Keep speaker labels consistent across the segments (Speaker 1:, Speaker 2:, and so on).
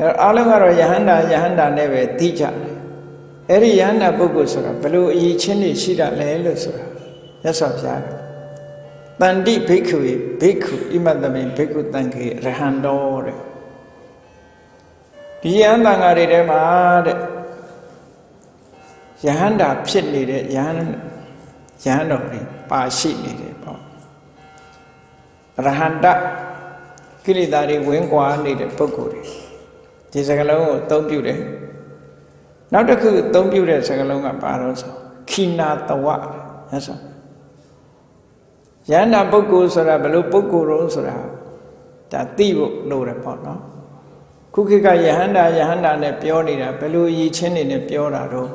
Speaker 1: အဲအားလုံးကတော့ယဟန္တာယဟန္တာနဲ့ပဲသိကြတယ်အဲ့ဒီယဟန္တာပုဂ္ဂိုလ်ဆိုတာဘယ်လိုအရေးချင်းနေရှိတာလဲလို့ဆိုတာမြတ်စွာဘုရားကတန္တိဘိက္ခုဘိက္ခုဣမတမိဘိက္ခုတံခေရဟန္တောတဲ့ဒီယဟန္တာငါတွေထဲမှာတဲ့ယဟန္တာဖြစ်နေတဲ့ယဟန်ယဟန်တော်တွေပါရှိနေတယ်ပေါ့ရဟန္တကိလေသာတွေဝင်ကွာနေတဲ့ပုဂ္ဂိုလ်တွေ ဒီစကလုံးကိုအသုံးပြုတယ်နောက်တစ်ခုအသုံးပြုတဲ့စကလုံးကဘာလို့ဆိုခိနာတဝရဆိုယန္တာပုဂ္ဂိုလ်ဆိုတာဘယ်လိုပုဂ္ဂိုလ်ရောဆိုတာဒါသိဖို့လိုတယ်ပေါ့နော်ခုခေတ်ကယဟန္တာယဟန္တာနဲ့ပြောနေတာဘယ်လိုရည်ချင်းနေနဲ့ပြောတာတော့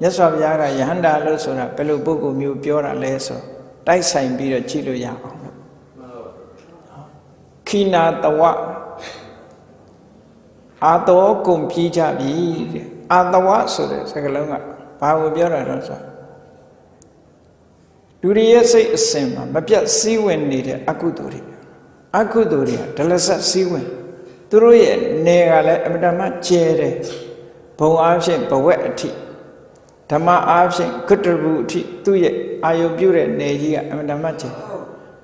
Speaker 1: မြတ်စွာဘုရားကယဟန္တာလို့ဆိုတာဘယ်လိုပုဂ္ဂိုလ်မျိုးပြောတာလဲဆိုတိုက်ဆိုင်ပြီးတော့ကြည့်လို့ရအောင်လို့ခိနာတဝ အာတောကုန်ပြီးကြပြီတဲ့အာတဝဆိုတဲ့စကားလုံးကဘာကိုပြောတာတော့ဆိုလူတွေရဲ့စိတ်အစဉ်မှာမပြတ်စည်းဝင်နေတဲ့အကုသိုလ်တွေအကုသိုလ်တွေကဒလဆက်စည်းဝင်သူတို့ရဲ့နေကလည်းအမတမကျဲတယ်ဘုံအားဖြင့်ဘဝက်အထိဓမ္မအားဖြင့်ဂတ္တရူအထိသူ့ရဲ့အာယုပြုတဲ့နေကြီးကအမတမကျဲ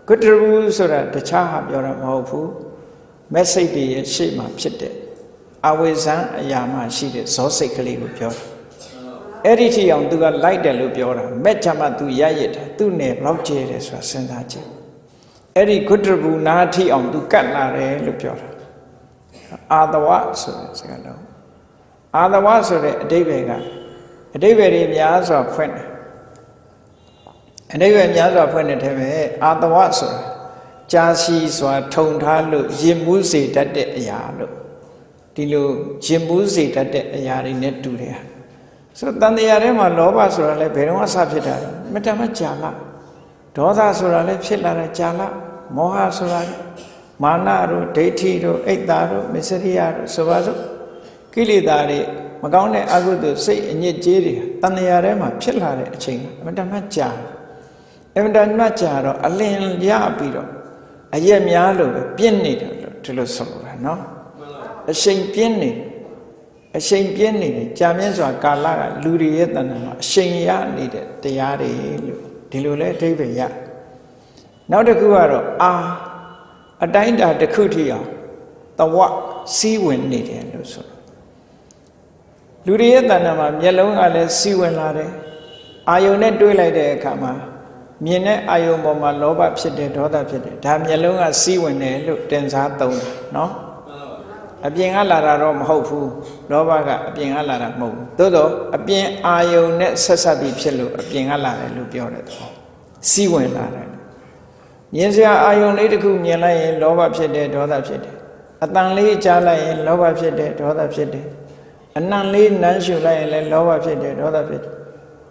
Speaker 1: ဂတ္တရူဆိုတာတခြားဟာပြောတာမဟုတ်ဘူးမက်စိတ်တွေရဲ့ရှေ့မှာဖြစ်တဲ့ အဝိဇ္ဇံအရာမှရှိတဲ့ဇောစိတ်ကလေးကိုပြောတာအဲ့ဒီထိအောင်သူကလိုက်တယ်လို့ပြောတာမက်ချမှသူရရစ်တယ်သူ့နယ်ဘလောက်ကျဲတယ်ဆိုတာစဉ်းစားကြည့်အဲ့ဒီဂုတ္တဘူနာထိအောင်သူကတ်လာတယ်လို့ပြောတာအာတဝဆိုတဲ့စကားလုံးအာတဝဆိုတဲ့အတိပ္ပယ်ကအတိပ္ပယ်တွေများစွာဖွင့်တယ်အတိပ္ပယ်များစွာဖွင့်တဲ့ထဲမှာအာတဝဆိုတာကြာစီစွာ ထုံထားလို့ရင်မှုစေတတ်တဲ့အရာလို့ ဒီလိုရင်ပူးစေတတ်တဲ့အရာတွေနဲ့တူတယ်ဆိုတော့တန်တရားထဲမှာလောဘဆိုတာလည်းဘယ်တော့မှစဖြစ်တာလဲမတမကြာလာဒေါသဆိုတာလည်းဖြစ်လာတာကြာလာမောဟဆိုတာမာနတို့ဒိဋ္ဌိတို့အိတ်တာတို့မစ္စရိယတို့ဆိုပါစို့ကိလေသာတွေမကောင်းတဲ့အကုသိုလ်စိတ်အညစ်အကြေးတွေတန်တရားထဲမှာဖြစ်လာတဲ့အချိန်အမတမကြာအမတမကြာတော့အလင်းရပြီးတော့အရက်များလို့ပဲပြင့်နေတယ်လို့ဒီလိုဆိုလိုတာနော် အရှိန်ပြင်းနေအရှိန်ပြင်းနေတယ်ကြာမြင့်စွာကာလကလူတွေရဲ့တဏ္ဍာမှာအရှိန်ရနေတဲ့တရားတွေလို့ဒီလိုလဲအဓိပ္ပာယ်ရနောက်တစ်ခုကတော့အာအတိုင်းတာတစ်ခုထိအောင်တဝစီးဝင်နေတယ်လို့ဆိုလူတွေရဲ့တဏ္ဍာမှာမျက်လုံးကလည်းစီးဝင်လာတယ်အာယုန်နဲ့တွေးလိုက်တဲ့အခါမှာမြင်တဲ့အာယုံပေါ်မှာလောဘဖြစ်တယ်ဒေါသဖြစ်တယ်ဒါမျက်လုံးကစီးဝင်တယ်လို့တင်စားသုံးတယ်နော် အပြင်ကလာတာတော့မဟုတ်ဘူးလောဘကအပြင်ကလာတာမဟုတ်ဘူးသို့တော့အပြင်အာယုံနဲ့ဆက်ဆက်ပြီးဖြစ်လို့အပြင်ကလာတယ်လို့ပြောတယ်တော့စီးဝင်လာတယ်မြင်စရာအာယုံလေးတစ်ခုမြင်လိုက်ရင်လောဘဖြစ်တယ်ဒေါသဖြစ်တယ်အတန်လေးကြားလိုက်ရင်လောဘဖြစ်တယ်ဒေါသဖြစ်တယ်အနံလေးနမ်းရှုလိုက်ရင်လည်းလောဘဖြစ်တယ်ဒေါသဖြစ်တယ်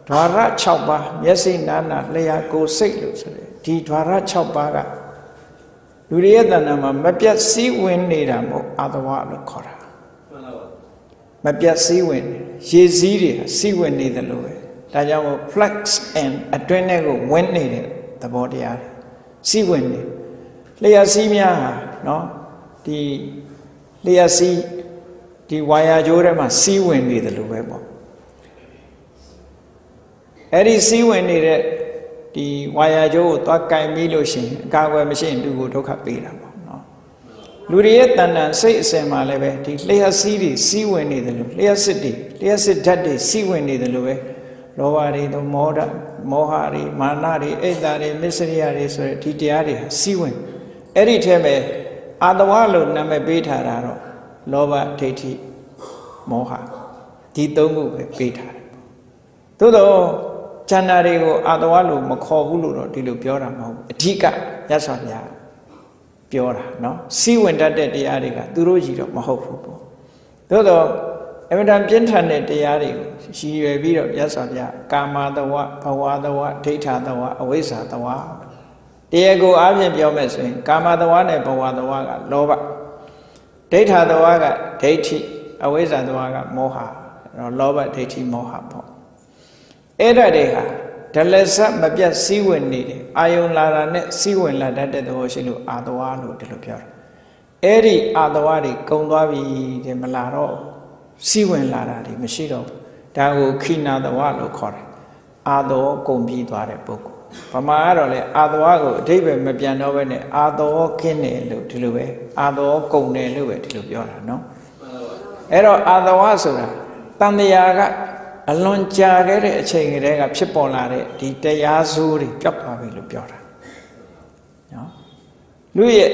Speaker 1: ဓာရ6ပါးမျက်စိနာနာလျှာကိုယ်စိတ်လို့ဆိုတယ်ဒီဓာရ6ပါးက လူတွေရဲ့တဏ္ဍာမှာမပြတ်စည်းဝင်နေတာမဟုတ်အာသဝလို့ခေါ်တာမပြတ်စည်းဝင်ရေစည်းတွေစည်းဝင်နေတယ်လို့ပဲဒါကြောင့် flex and အတွင်းထဲကိုဝင်နေတဲ့သဘောတရားတွေစည်းဝင်နေလျှာစည်းများဟာเนาะဒီလျှာစည်းဒီဝါယာကြိုးထဲမှာစည်းဝင်နေတယ်လို့ပဲပေါ့အဲ့ဒီစည်းဝင်နေတဲ့ ဒီဝါယာကြိုးကိုသွားကင်ပြီးလို့ရှိရင်အကာအကွယ်မရှိရင်သူ့ကိုဒုက္ခပေးတာပေါ့နော်လူတွေရဲ့တဏ္ဍာစိတ်အစဉ်မှာလည်းပဲဒီလျှက်စီးတွေစီးဝင်နေတယ်လို့လျှက်စစ်တွေလျှက်စစ်ဓာတ်တွေစီးဝင်နေတယ်လို့ပဲလောဘတွေတော့မောဒမောဟတွေမာနတွေအိတ်တာတွေမစ္စရိယတွေဆိုတဲ့ဒီတရားတွေစီးဝင်အဲ့ဒီထဲမှာအာတဝလို့နာမည်ပေးထားတာတော့လောဘဒိဋ္ဌိမောဟဒီသုံးခုပဲပေးထားတယ်သို့တော့ ကျန်တာတွေကိုအာတဝလို့မခေါ်ဘူးလို့တော့ဒီလိုပြောတာမဟုတ်ဘူးအဓိကရသော်ဗျာပြောတာเนาะစီဝင်တတ်တဲ့တရားတွေကသူတို့ကြီးတော့မဟုတ်ဘူးပေါ့သို့တော့အမြဲတမ်းပြင်းထန်တဲ့တရားတွေကိုရှည်ရွယ်ပြီးတော့ရသော်ဗျာကာမတဝဘဝတဝဒိဋ္ဌတဝအဝိဇ္ဇာတဝတရားကိုအားဖြင့်ပြောမယ်ဆိုရင်ကာမတဝနဲ့ဘဝတဝကလောဘဒိဋ္ဌတဝကဒိဋ္ဌိအဝိဇ္ဇာတဝကမောဟတော့လောဘဒိဋ္ဌိမောဟပေါ့ အဲ့ဒါတွေဟာဒလဆတ်မပြတ်စည်းဝင်နေတယ်အာယုံလာတာနဲ့စည်းဝင်လာတတ်တဲ့သဘောရှိလို့အာတဝါလို့ဒီလိုပြောတယ်အဲ့ဒီအာတဝါတွေကုံသွားပြီတဲ့မလာတော့စီးဝင်လာတာတွေမရှိတော့ဘူးဒါကိုခိနာတဝါလို့ခေါ်တယ်အာသောကုံပြီးသွားတဲ့ပုဂ္ဂိုလ်ဗမာကတော့လေအာတဝါကိုအတိပ္ပယ်မပြန်တော့ဘဲနဲ့အာသောခင်းတယ်လို့ဒီလိုပဲအာသောကုံတယ်လို့ပဲဒီလိုပြောတာနော်အဲ့တော့အာတဝါဆိုတာတန်တရာက အလွန်ကြာခဲ့တဲ့အချိန်ကလေးကဖြစ်ပေါ်လာတဲ့ဒီတရားစိုးတွေပြောက်သွားပြီလို့ပြောတာနော်လူရဲ့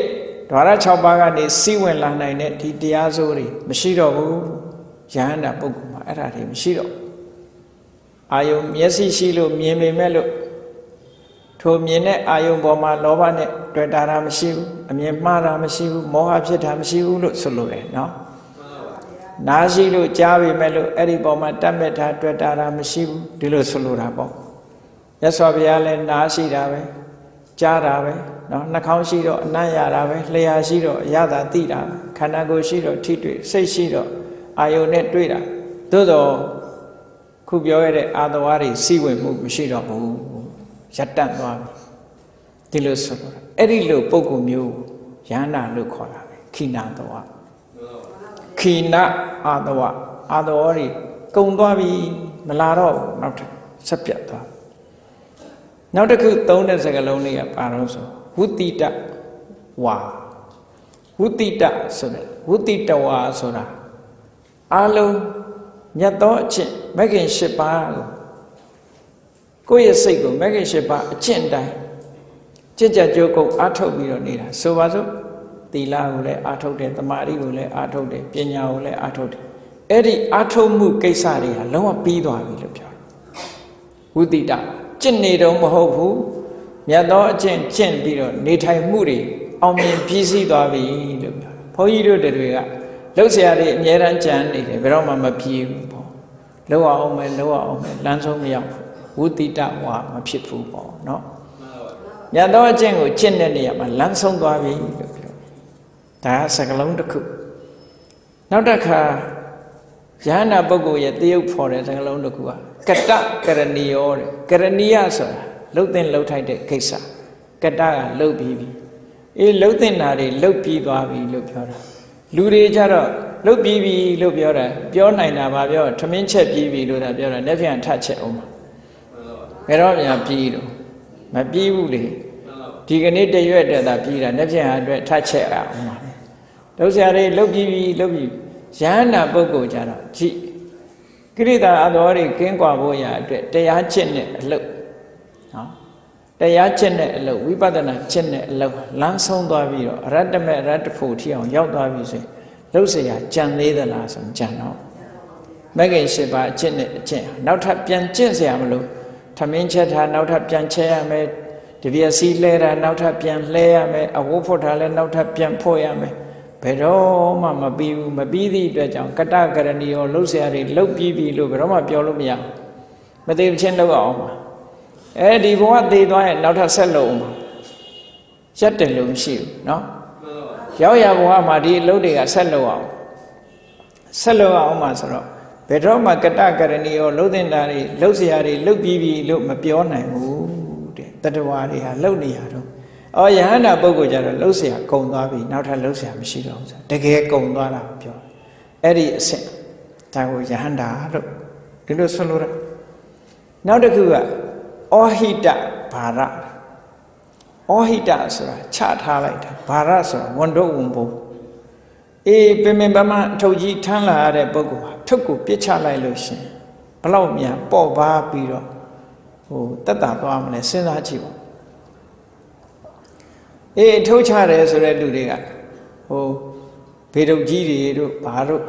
Speaker 1: ဓဝရ6ပါးကနေစီးဝင်လာနိုင်တဲ့ဒီတရားစိုးတွေမရှိတော့ဘူးယဟန္တာပုဂ္ဂိုလ်မှာအဲ့ဒါတွေမရှိတော့အာယုံမျက်စိရှိလို့မြင်ပေမဲ့လို့ထိုမြင်တဲ့အာယုံပေါ်မှာလောဘနဲ့တွေ့တာတာမရှိဘူးအမြင်မှားတာမရှိဘူးမောဟဖြစ်တာမရှိဘူးလို့ဆိုလိုတယ်နော် နားရှိလို့ကြားပေမဲ့လို့အဲ့ဒီပေါ်မှာတတ်မဲ့တာတွေ့တာတာမရှိဘူးဒီလိုဆိုလိုတာပေါ့မြတ်စွာဘုရားလည်းနားရှိတာပဲကြားတာပဲနော်နှာခေါင်းရှိတော့အနံ့ရတာပဲလျှာရှိတော့အရသာသိတာခန္ဓာကိုယ်ရှိတော့ထိတွေ့စိတ်ရှိတော့အာယုန်နဲ့တွေ့တာသို့တော့ခုပြောရတဲ့အာသဝါတွေစီဝင်မှုမရှိတော့ဘူးရပ်တန့်သွားပြီဒီလိုဆိုတော့အဲ့ဒီလိုပုံကုမျိုးယန္နာလို့ခေါ်တာပဲခိနာသဝ ခိနာအာသဝအာသဝတွေကုံသွားပြီမလာတော့ဘူးနောက်ထပ်ဆက်ပြတ်သွားနောက်တစ်ခုသုံးတဲ့စကားလုံးလေးကပါတော့ဆိုဝုတိတဝါဝုတိတဆိုတဲ့ဝုတိတဝါဆိုတာအလုံးမြတ်သောအချင်းမဂ္ဂင်၈ပါးကိုကိုယ့်ရဲ့စိတ်ကိုမဂ္ဂင်၈ပါးအချင်းတိုင်းကြင်ကြကြိုးကုပ်အားထုတ်ပြီးတော့နေတာဆိုပါစို့ သီလကိုလည်းအားထုတ်တယ်တမာတိကိုလည်းအားထုတ်တယ်ပညာကိုလည်းအားထုတ်တယ်အဲ့ဒီအားထုတ်မှုကိစ္စတွေဟာလုံးဝပြီးသွားပြီလို့ပြောတယ်ဝုတိတကျင့်နေတော့မဟုတ်ဘူးမြတ်သောအကျင့်ကျင့်ပြီးတော့နေထိုင်မှုတွေအောင်မြင်ပြီးစီးသွားပြီလို့ပြောတယ်ဘုန်းကြီးတို့တွေကလှုပ်ရှားတွေအများရန်ကြံနေတယ်ဘယ်တော့မှမပြေဘူးပေါ့လှုပ်အောင်မယ်လှုပ်အောင်မယ်လမ်းဆုံးမရောက်ဘူးဝုတိတဝါမဖြစ်ဘူးပေါ့နော်မြတ်သောအကျင့်ကိုကျင့်တဲ့နေရာမှာလမ်းဆုံးသွားပြီလို့ပြော ဒါကစကလုံးတစ်ခုနောက်တစ်ခါယဟနာပုဂ္ဂိုလ်ရဲ့တယုတ်ဖော်တဲ့စကလုံးတစ်ခုကကတကရဏီယောတဲ့ကရဏီယဆိုတာလှုပ်တဲ့လှုပ်ထိုက်တဲ့ကိစ္စကတကလှုပ်ပြီးပြီအေးလှုပ်တဲ့နာတွေလှုပ်ပြီးသွားပြီလို့ပြောတာလူတွေကြတော့လှုပ်ပြီးပြီလို့ပြောတာပြောနိုင်တာပါပြောထမင်းချက်ပြီးပြီလို့သာပြောတာလက်ပြန်ထချက်အောင်ပါဘယ်တော့မှပြီးတော့မပြီးဘူးလေဒီကနေ့တရွက်တက်တာပြီးတာလက်ပြန်အတွက်ထချက်အောင်ပါ လှုပ်ရှားတွေလှုပ်ပြီးပြီလှုပ်ပြီးရဟန္တာပုဂ္ဂိုလ်ကြတော့ကြည့်ကိရိတာအတော်တွေကင်းကွာဖို့ရာအတွက်တရားချစ်နဲ့အလုပ်နော်တရားချစ်နဲ့အလုပ်ဝိပဿနာချစ်နဲ့အလုပ်လမ်းဆုံးသွားပြီးတော့အရတ္တမေအရတ္တဖို့ထီအောင်ရောက်သွားပြီဆိုရင်လှုပ်เสียကြံသေးသလားဆိုကြံတော့မဂ္ဂင်၈ပါးအချစ်နဲ့အကျင့်နောက်ထပ်ပြန်ကျင့်เสียမလို့ထမင်းချက်ထားနောက်ထပ်ပြန်ချက်ရမယ်တပြည့်စီလဲတာနောက်ထပ်ပြန်လှဲရမယ်အဝတ်ဖို့ထားလဲနောက်ထပ်ပြန်ဖို့ရမယ် ဘယ်တော့မှမပြီးဘူးမပြီးသည့်အတွက်ကြောင့်ကတကရဏီရောလှုပ်ရှားတွေလှုပ်ပြီးပြီလို့ဘယ်တော့မှပြောလို့မရဘူးမသေးချင်းလှုပ်အောင်ပါအဲဒီဘဝသေးသွားရင်နောက်ထပ်ဆက်လုပ်အောင်ပါရက်တယ်လို့မရှိဘူးเนาะရောက်ရဘဝမှာဒီအလုပ်တွေကဆက်လုပ်အောင်ဆက်လုပ်အောင်မှာဆိုတော့ဘယ်တော့မှကတကရဏီရောလှုပ်တင်တာတွေလှုပ်ရှားတွေလှုပ်ပြီးပြီလို့မပြောနိုင်ဘူးတဲ့တတဝါတွေဟာလှုပ်နေရတော့ အော်ယဟန္တာပုဂ္ဂိုလ်ကြတော့လှုပ်เสียကုံသွားပြီနောက်ထပ်လှုပ်เสียမရှိတော့ဘူးဆိုတကယ်ကုံသွားတာပြောအဲ့ဒီအဆင့်ဒါကိုယဟန္တာလို့ဒီလိုဆိုလိုတာနောက်တစ်ခုကအောဟိတဘာရအောဟိတဆိုတာချထားလိုက်တာဘာရဆိုတာဝန်တော့ဝန်ဖို့အေးပင်ပင်ပမအထုပ်ကြီးထမ်းလာရတဲ့ပုဂ္ဂိုလ်ဟာထုပ်ကိုပြစ်ချလိုက်လို့ရှင်ဘလောက်မြန်ပေါ့ပါပြီးတော့ဟိုတက်တာသွားမလဲစဉ်းစားကြည့်ပါ အေးထုတ်ချတယ်ဆိုတဲ့လူတွေကဟိုဘေတုတ်ကြီးတွေတို့ဘာတို့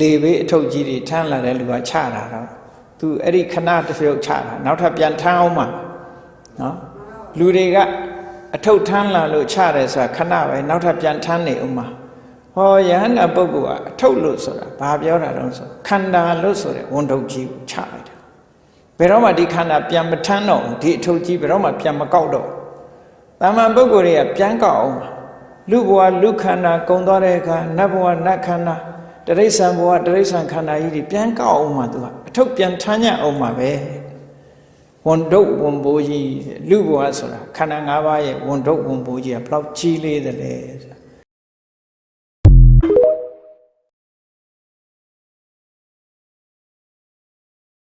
Speaker 1: လေဘေးအထုပ်ကြီးတွေထမ်းလာတဲ့လူကချတာတော့သူအဲ့ဒီခဏတစ်ပြုတ်ချတာနောက်ထပ်ပြန်ထမ်းအောင်မှာနော်လူတွေကအထုပ်ထမ်းလာလို့ချတယ်ဆိုတာခဏပဲနောက်ထပ်ပြန်ထမ်းနေအောင်မှာဟောယဟန္တာပုဂ္ဂိုလ်ကအထုပ်လို့ဆိုတာဘာပြောတာတော့ဆိုခန္ဓာလို့ဆိုတဲ့ဝန်ထုတ်ကြီးကိုချလိုက်တာဘယ်တော့မှဒီခန္ဓာပြန်မထမ်းတော့ဒီအထုပ်ကြီးဘယ်တော့မှပြန်မကောက်တော့ တာမန်ပုဂ္ဂိုလ်တွေကပြန်ကောက်အောင်လူဘဝလူခန္ဓာကုံသွားတဲ့အခါနတ်ဘဝနတ်ခန္ဓာတရိษံဘဝတရိษံခန္ဓာကြီးတွေပြန်ကောက်အောင်မှသူကအထုပ်ပြန်ထမ်းညအောင်မှပဲဝန်ဒုတ်ဝန်ဘိုးကြီးလူဘဝဆိုတာခန္ဓာ၅ပါးရဲ့ဝန်ဒုတ်ဝန်ဘိုးကြီးကဘလောက်ကြီးလေးတယ်လဲ